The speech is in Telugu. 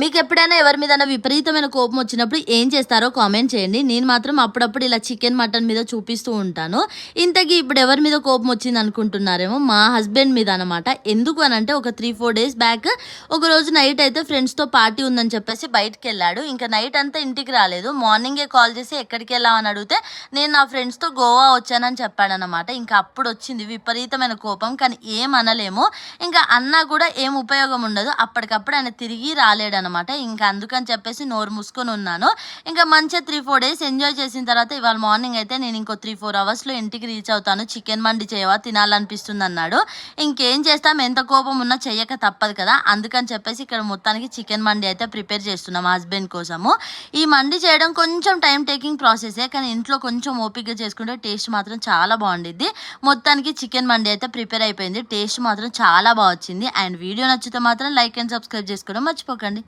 మీకు ఎప్పుడైనా ఎవరి మీద విపరీతమైన కోపం వచ్చినప్పుడు ఏం చేస్తారో కామెంట్ చేయండి. నేను మాత్రం అప్పుడప్పుడు ఇలా చికెన్ మటన్ మీద చూపిస్తూ ఉంటాను. ఇంతకీ ఇప్పుడు ఎవరి మీద కోపం వచ్చింది అనుకుంటున్నారేమో మా హస్బెండ్ మీద అనమాట ఎందుకు అని అంటే ఒక త్రీ ఫోర్ డేస్ బ్యాక్ ఒక రోజు నైట్ అయితే ఫ్రెండ్స్తో పార్టీ ఉందని చెప్పేసి బయటకు వెళ్ళాడు ఇంకా నైట్ అంతా ఇంటికి రాలేదు. మార్నింగే కాల్ చేసి ఎక్కడికి వెళ్ళామని అడిగితే నేను నా ఫ్రెండ్స్తో గోవా వచ్చానని చెప్పాడనమాట ఇంకా అప్పుడు వచ్చింది విపరీతమైన కోపం. కానీ ఏం అనలేము. ఇంకా అన్నా కూడా ఏం ఉపయోగం ఉండదు. అప్పటికప్పుడు ఆయన తిరిగి రాలేడనమాట ఇంకా అందుకని చెప్పేసి నోరు మూసుకొని ఉన్నాను. ఇంకా మంచిగా త్రీ ఫోర్ డేస్ ఎంజాయ్ చేసిన తర్వాత ఇవాళ మార్నింగ్ అయితే నేను ఇంకో త్రీ ఫోర్ అవర్స్లో ఇంటికి రీచ్ అవుతాను. చికెన్ మండి చేయవా తినాలనిపిస్తుంది అన్నాడు ఇంకేం చేస్తాం ఎంత కోపం ఉన్నా చెయ్యక తప్పదు కదా. అందుకని చెప్పేసి ఇక్కడ మొత్తానికి చికెన్ మండి అయితే ప్రిపేర్ చేస్తున్నాం హస్బెండ్ కోసము. ఈ మండి చేయడం కొంచెం టైం టేకింగ్ ప్రాసెసే కానీ ఇంట్లో కొంచెం ఓపిక్గా చేసుకుంటే టేస్ట్ మాత్రం చాలా బాగుండిద్ది. మొత్తానికి చికెన్ మండి అయితే ప్రిపేర్ అయిపోయింది. టేస్ట్ మాత్రం చాలా బాగా వచ్చింది. అండ్ వీడియో నచ్చితే మాత్రం లైక్ అండ్ సబ్స్క్రైబ్ చేసుకోవడం మర్చిపోకండి.